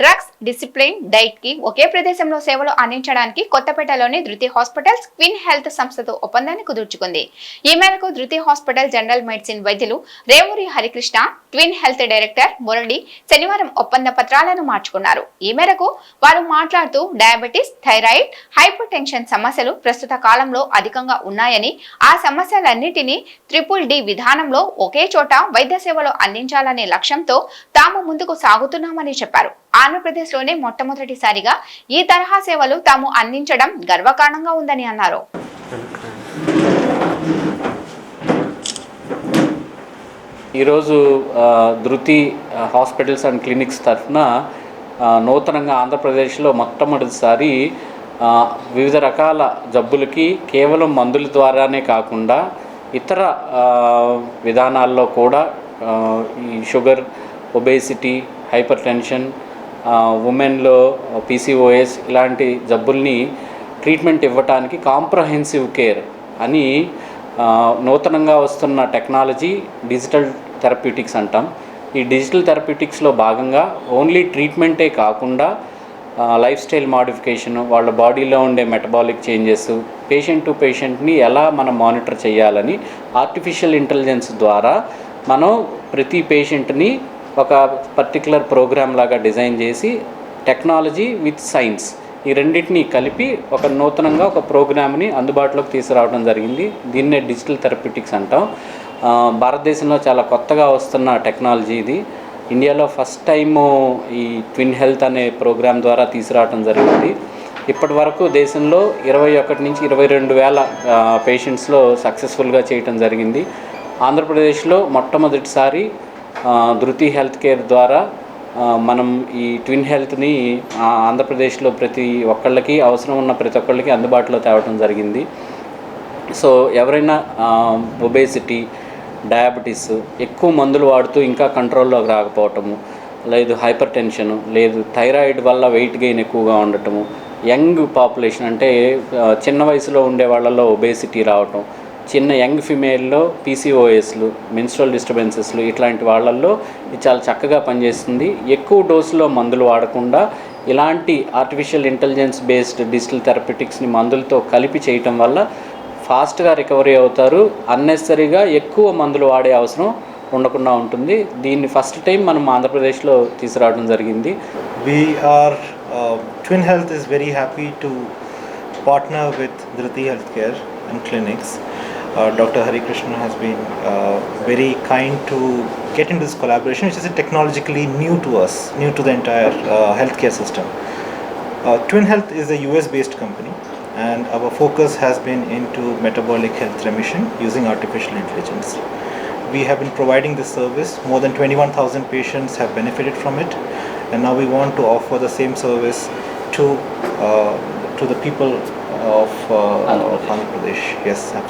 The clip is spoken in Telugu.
డ్రగ్స్ డిసిప్లిన్ డైట్కి ఒకే ప్రదేశంలో సేవలు అందించడానికి కొత్తపేటలోని ధృతి హాస్పిటల్స్ క్విన్ హెల్త్ సంస్థతో ఒప్పందాన్ని కుదుర్చుకుంది. ఈ మేరకు ధృతి హాస్పిటల్ జనరల్ మెడిసిన్ వైద్యులు Revuri Harikrishna twin health director Murali శనివారం ఒప్పంద పత్రాలను మార్చుకున్నారు. ఈ మేరకు వారు మాట్లాడుతూ డయాబెటీస్ థైరాయిడ్ హైపర్ టెన్షన్ సమస్యలు ప్రస్తుత కాలంలో అధికంగా ఉన్నాయని ఆ సమస్యలన్నిటినీ ట్రిపుల్ డి విధానంలో ఒకే చోట వైద్య సేవలు అందించాలనే లక్ష్యంతో తాము ముందుకు సాగుతున్నామని చెప్పారు. ఆంధ్రప్రదేశ్లోనే మొట్టమొదటిసారిగా ఈ తరహా సేవలు తాము అందించడం గర్వకారణంగా ఉందని అన్నారు. ఈరోజు ధృతి హాస్పిటల్స్ అండ్ క్లినిక్స్ తరఫున నూతనంగా ఆంధ్రప్రదేశ్లో మొట్టమొదటిసారి వివిధ రకాల జబ్బులకి కేవలం మందుల ద్వారానే కాకుండా ఇతర విధానాల్లో కూడా ఈ షుగర్ ఒబేసిటీ హైపర్ టెన్షన్ ఉమెన్లో పీసీఓఎస్ ఇలాంటి జబ్బుల్ని ట్రీట్మెంట్ ఇవ్వటానికి కాంప్రహెన్సివ్ కేర్ అని నూతనంగా వస్తున్న టెక్నాలజీ డిజిటల్ థెరపీటిక్స్ అంటాం. ఈ డిజిటల్ థెరపీటిక్స్లో భాగంగా ఓన్లీ ట్రీట్మెంటే కాకుండా లైఫ్ స్టైల్ మాడిఫికేషన్ వాళ్ళ బాడీలో ఉండే మెటబాలిక్ చేంజెస్ పేషెంట్ టు పేషెంట్ని ఎలా మనం మానిటర్ చేయాలని ఆర్టిఫిషియల్ ఇంటెలిజెన్స్ ద్వారా మనం ప్రతి పేషెంట్ని ఒక పర్టికులర్ ప్రోగ్రామ్ లాగా డిజైన్ చేసి టెక్నాలజీ విత్ సైన్స్ ఈ రెండింటిని కలిపి ఒక నూతనంగా ఒక ప్రోగ్రామ్ని అందుబాటులోకి తీసుకురావడం జరిగింది. దీన్నే డిజిటల్ థెరపిటిక్స్ అంటాం. భారతదేశంలో చాలా కొత్తగా వస్తున్న టెక్నాలజీ ఇది. ఇండియాలో ఫస్ట్ టైము ఈ ట్విన్ హెల్త్ అనే ప్రోగ్రామ్ ద్వారా తీసుకురావడం జరిగింది. ఇప్పటి వరకు దేశంలో ఇరవై ఒకటి నుంచి ఇరవై రెండు వేల పేషెంట్స్లో సక్సెస్ఫుల్గా చేయటం జరిగింది. ఆంధ్రప్రదేశ్లో మొట్టమొదటిసారి ధృతి హెల్త్ కేర్ ద్వారా మనం ఈ ట్విన్ హెల్త్ని ఆంధ్రప్రదేశ్లో ప్రతి ఒక్కళ్ళకి అవసరం ఉన్న ప్రతి ఒక్కళ్ళకి అందుబాటులో తేవటం జరిగింది. సో ఎవరైనా ఒబేసిటీ డయాబెటీస్ ఎక్కువ మందులు వాడుతూ ఇంకా కంట్రోల్లోకి రాకపోవటము లేదు హైపర్ టెన్షన్ లేదు థైరాయిడ్ వల్ల వెయిట్ గెయిన్ ఎక్కువగా ఉండటము యంగ్ పాపులేషన్ అంటే చిన్న వయసులో ఉండే వాళ్ళలో ఒబేసిటీ రావటం చిన్న యంగ్ ఫిమేల్లో పీసీఓఎస్లు మెన్స్ట్రల్ డిస్టర్బెన్సెస్లు ఇట్లాంటి వాళ్ళల్లో ఇది చాలా చక్కగా పనిచేస్తుంది. ఎక్కువ డోసులో మందులు వాడకుండా ఇలాంటి ఆర్టిఫిషియల్ ఇంటెలిజెన్స్ బేస్డ్ డిజిటల్ థెరపెటిక్స్ని మందులతో కలిపి చేయటం వల్ల ఫాస్ట్గా రికవరీ అవుతారు. అన్నెసరీగా ఎక్కువ మందులు వాడే అవసరం ఉండకుండా ఉంటుంది. దీన్ని ఫస్ట్ టైం మనం ఆంధ్రప్రదేశ్లో తీసుకురావడం జరిగింది. We're twin health is very happy to partner with Dhruti health care and Clinics. Uh, Dr. Hari Krishna has been uh, very kind to get into this collaboration, which is technologically new to us, new to the entire uh, healthcare system. Uh, Twin Health is a US based company, and our focus has been into metabolic health remission using artificial intelligence. We have been providing this service. More than 21,000 patients have benefited from it, and now we want to offer the same service to uh, to the people of uh, Andhra of Andhra Pradesh. Yes, absolutely.